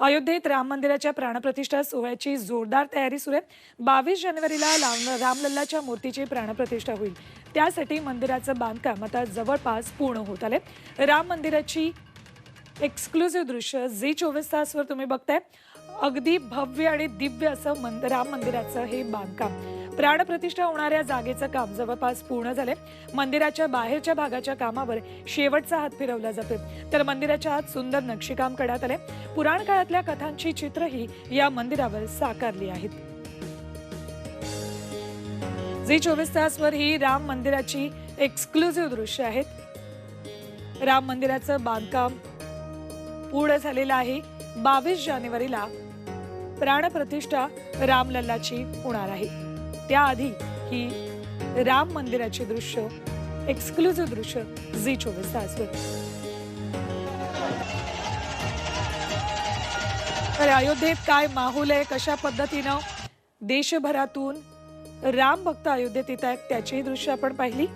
अयोध्येत राम मंदिराच्या प्राणप्रतिष्ठा सोहळ्याची जोरदार तयारी सुरू आहे. बावीस जानेवारीला रामलल्लाच्या मूर्तीची प्राणप्रतिष्ठा होईल. त्यासाठी मंदिराचं बांधकाम आता जवळपास पूर्ण होत आले राम मंदिराची एक्सक्लुझिव्ह दृश्य जी चोवीस तासवर तुम्ही बघताय. अगदी भव्य आणि दिव्य असं मंद राम मंदिराचं हे बांधकाम. प्राणप्रतिष्ठा होणाऱ्या जागेचं काम जवळपास पूर्ण झाले मंदिराच्या बाहेरच्या भागाच्या कामावर शेवटचा हात फिरवला जातोय. तर मंदिराच्या आत सुंदर नक्षीकाम करण्यात आले पुराण काळातल्या कथांची चित्रही या मंदिरावर साकारली आहेत. झी चोवीस तासवर ही राम मंदिराची एक्सक्लुझिव्ह दृश्य आहेत. राम मंदिराचं बांधकाम पूर्ण झालेलं आहे. बावीस जानेवारीला प्राणप्रतिष्ठा रामलल्लाची होणार आहे. त्याआधी ही राम मंदिराची दृश्य एक्सक्लुझिव्ह दृश्य झी चोवीस तासवर तर अयोध्येत काय माहोल आहे कशा पद्धतीनं देशभरातून राम भक्त अयोध्येत येत आहेत त्याचीही दृश्य आपण पाहिली.